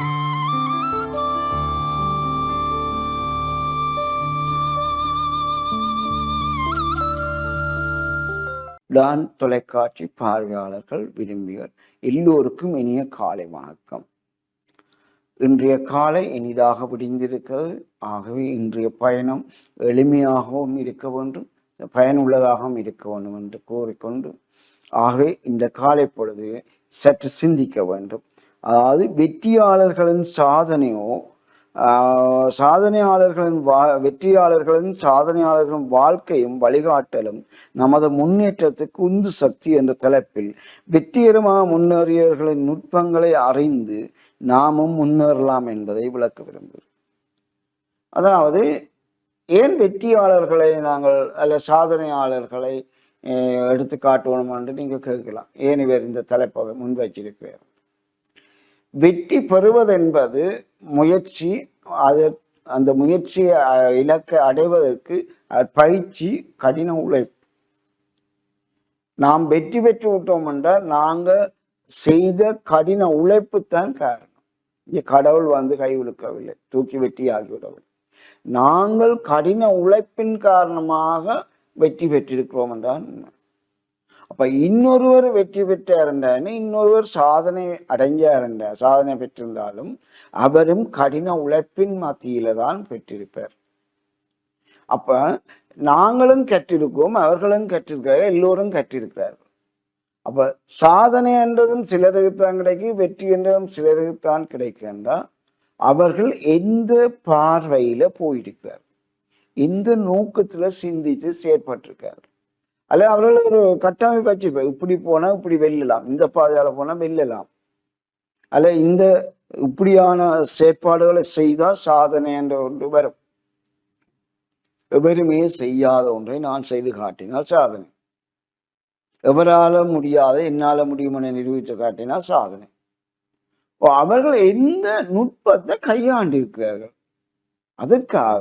Don தொலைக்காட்சி பார்வையாளர்கள் விரும்பியர் எல்லோருக்கும் இனிய காலை வணக்கம். இன்றைய காலை இனிதாக விடிந்திருக்கிறது. ஆகவே இன்றைய பயணம் எளிமையாகவும் இருக்க வேண்டும் பயனுள்ளதாகவும் இருக்க வேண்டும் என்று கூறிக்கொண்டு ஆகவே இந்த காலை பொழுது சற்று சிந்திக்க வேண்டும். அதாவது வெற்றியாளர்களின் சாதனையோ ஆஹ், சாதனையாளர்களின் வா வெற்றியாளர்களின் சாதனையாளர்களின் வாழ்க்கையும் வழிகாட்டலும் நமது முன்னேற்றத்துக்கு உந்து சக்தி என்ற தலைப்பில் வெற்றிகரமாக முன்னேறியவர்களின் நுட்பங்களை அறிந்து நாமும் முன்னேறலாம் என்பதை விளக்க விரும்புகிறேன். அதாவது ஏன் வெற்றியாளர்களை நாங்கள் அல்ல சாதனையாளர்களை அஹ், எடுத்து காட்டுவோம் என்று நீங்கள் கேட்கலாம். ஏன் இவர் இந்த தலைப்பை முன்வைச்சிருக்கிறார் வெற்றி பெறுவதென்பது முயற்சி அது அந்த முயற்சியை இலக்கை அடைவதற்கு பயிற்சி கடின உழைப்பு. நாம் வெற்றி பெற்று விட்டோம் என்றால் நாங்கள் செய்த கடின உழைப்பு தான் காரணம். இங்கே கடவுள் வந்து கைவிழுக்கவில்லை தூக்கி வெட்டி ஆகிவிடவில்லை நாங்கள் கடின உழைப்பின் காரணமாக வெற்றி பெற்றிருக்கிறோம் என்றால் உண்மை. அப்ப இன்னொருவர் வெற்றி பெற்றாருந்தானே இன்னொருவர் சாதனை அடைஞ்சாருந்த சாதனை பெற்றிருந்தாலும் அவரும் கடின உழைப்பின் மத்தியில தான் பெற்றிருப்பார். அப்ப நாங்களும் கற்றிருக்கோம் அவர்களும் கற்றிருக்கிறார் எல்லோரும் கற்றிருக்கிறார்கள் அப்ப சாதனை என்றதும் சிலருக்கு தான் கிடைக்கும் வெற்றி என்றதும் சிலருக்கு தான் கிடைக்கின்றா அவர்கள் எந்த பார்வையில போயிருக்கிறார்? எந்த நோக்கத்துல சிந்தித்து செயற்பட்டிருக்கார் அல்ல அவர்கள் ஒரு கட்டமைப்பு வச்சிருப்பார் இப்படி போனா இப்படி வெல்லலாம். இந்த பாதையால போனா வெல்லலாம். அல்ல இந்த இப்படியான செயற்பாடுகளை செய்தால் சாதனை என்ற ஒன்று வரும். எவருமே செய்யாத ஒன்றை நான் செய்து காட்டினால் சாதனை. எவரால முடியாத என்னால முடியும் என நிரூபித்து காட்டினால் சாதனை. அவர்கள் எந்த நுட்பத்தை கையாண்டிருக்கிறார்கள்? அதற்காக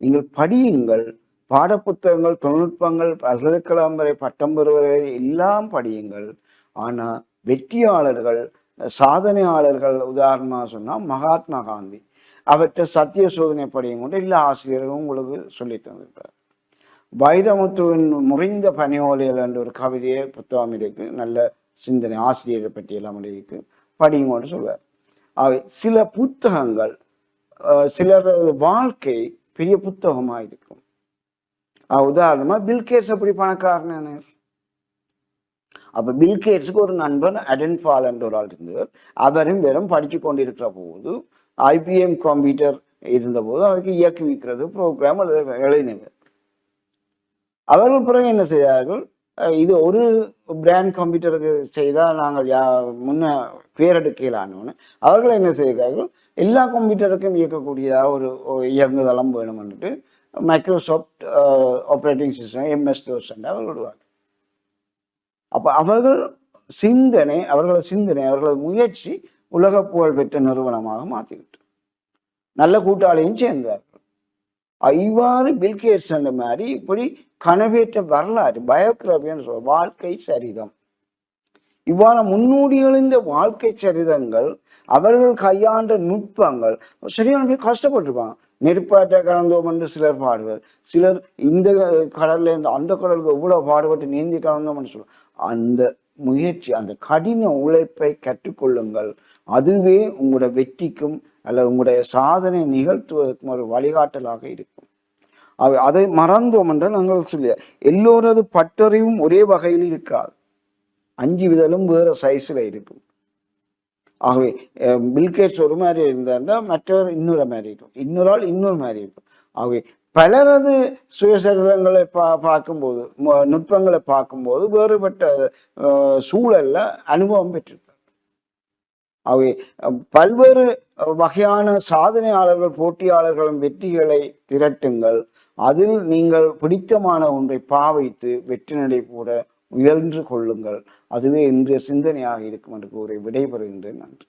நீங்கள் படியுங்கள். பாடப்புத்தகங்கள் தொழில்நுட்பங்கள் பல்கலைக்கழகம் வரை பட்டம் பெறுவரை எல்லாம் படியுங்கள். ஆனால் வெற்றியாளர்கள் சாதனையாளர்கள் உதாரணமாக சொன்னால் மகாத்மா காந்தி. அவற்றை சத்திய சோதனை படியும் கொண்டு எல்லா ஆசிரியர்களும் உங்களுக்கு சொல்லி தந்திருக்கிறார். வைரமுத்துவின் முறிந்த பனியோலியல் என்ற ஒரு கவிதையை புத்தகம் இருக்கு நல்ல சிந்தனை ஆசிரியரை பற்றியெல்லாம் இருக்கு படியும் கொண்டு சொல்வார். அவை சில புத்தகங்கள் அஹ், சிலர் வாழ்க்கை பெரிய புத்தகமாக இருக்கும் உதாரணமா பில்கேட்ஸ் அப்படி பணக்காரன் அப்ப பில்கேட்ஸுக்கு ஒரு நண்பன் அடன் ஃபால் என்ற ஒரு ஆள் இருந்தவர் அவரும் வெறும் படிச்சு கொண்டிருக்கிற போது ஐபிஎம் கம்ப்யூட்டர் இருந்தபோது அவருக்கு இயக்குவிக்கிறது ப்ரோக்ராம் எழுதினவர் அவர்கள் பிறகு என்ன செய்தார்கள்? இது ஒரு பிராண்ட் கம்ப்யூட்டருக்கு செய்தால் நாங்கள் யா முன்ன பேரெடுக்கலான்னு அவர்கள் என்ன செய்கிறார்கள் எல்லா கம்ப்யூட்டருக்கும் இயக்கக்கூடியதாக ஒரு ஒரு இயங்குதளம் வேணும்னுட்டு Microsoft operating system MS DOS அவர்கள் விடுவாங்க. அப்போ அவர்கள் சிந்தனை அவர்களது சிந்தனை அவர்களது முயற்சி உலக புகழ் பெற்ற நிறுவனமாக மாற்றிவிட்டு நல்ல கூட்டாளியும் சேர்ந்தார்கள். இவ்வாறு பில்கேட்ஸ் என்ற மாதிரி இப்படி கனவேற்ற வரலாறு பயோகிராபின்னு சொல்ல வாழ்க்கை சரிதம். இவ்வாறு முன்னோடிகளின் வாழ்க்கை சரிதங்கள் அவர்கள் கையாண்ட நுட்பங்கள் சரியான பேர் கஷ்டப்பட்டிருப்பாங்க. நெருப்பாற்ற கலந்தோம் என்று சிலர் பாடுவர். சிலர் இந்த கடல்ல இருந்து அந்த கடலுக்கு எவ்வளவு பாடுபட்டு நீந்தி கலந்தோம்னு என்று சொல்லுவாங்க அந்த முயற்சி அந்த கடின உழைப்பை கற்றுக்கொள்ளுங்கள். அதுவே உங்களோட வெற்றிக்கும் அல்லது உங்களுடைய சாதனை நிகழ்த்துவதற்கும் ஒரு வழிகாட்டலாக இருக்கும். அதை மறந்தோம் என்றால் நாங்கள் சொல்லி எல்லோரது பட்டறிவும் ஒரே வகையில் இருக்காது. அஞ்சு விதலும் வேறு சைஸ்ல இருக்கும். ஆகவே பில்கேட்ஸ் ஒரு மாதிரி இருந்தாருன்னா மற்றவர் இன்னொரு மாதிரி இருக்கும். இன்னொரு ஆள் இன்னொரு மாதிரி இருக்கும். ஆகவே பலரது சுயசரிதங்களை பா பார்க்கும்போது நுட்பங்களை பார்க்கும்போது வேறுபட்ட அஹ், சூழல்ல அனுபவம் பெற்றிருக்கார். ஆகவே பல்வேறு வகையான சாதனையாளர்கள் போட்டியாளர்களின் வெற்றிகளை திரட்டுங்கள். அதில் நீங்கள் பிடித்தமான ஒன்றை பாவைத்து வெற்றி நடை கூட இயன்று கொள்ளுங்கள். அதுவே இன்றைய சிந்தனையாக இருக்கும் என்று கூறி விடைபெறுகின்றேன். நன்றி.